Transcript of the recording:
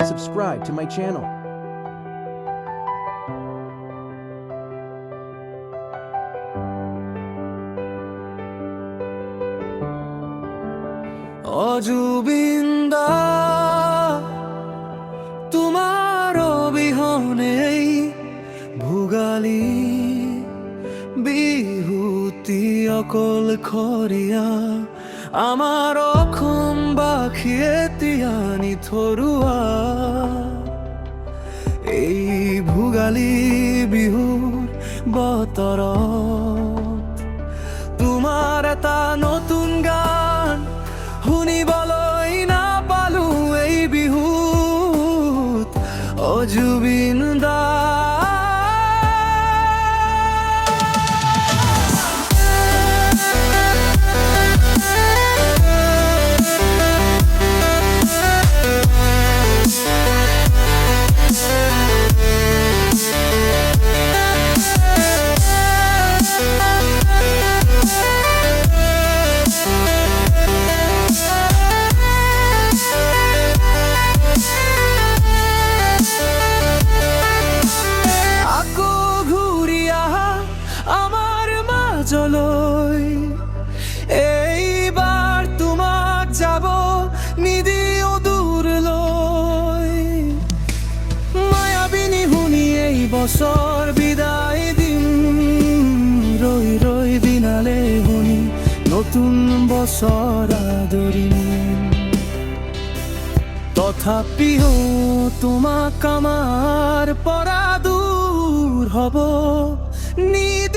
subscribe to my channel. অজুবিন্দা তোমার অবিহনে ভোগালী বিহুতি অকল খৰিয়া আমাৰ অসমবাসীয়ে তিয়ানি থৰুৱা এই ভোগালী বিহুৰ বতৰত তোমাৰ এটা নতুন গান শুনিবলৈ নাপালো এই বিহুত। অজুবিন দা মাজলৈ এইবাৰ তোমাক যাব নিদিও দূৰলৈ মায়াবিনী শুনি এই বছৰ বিদায় দিম ৰৈ ৰৈ দিনালে শুনি নতুন বছৰ আদৰিম তথাপিও তোমাক আমাৰ পৰা দূৰ হ'ব। নিদি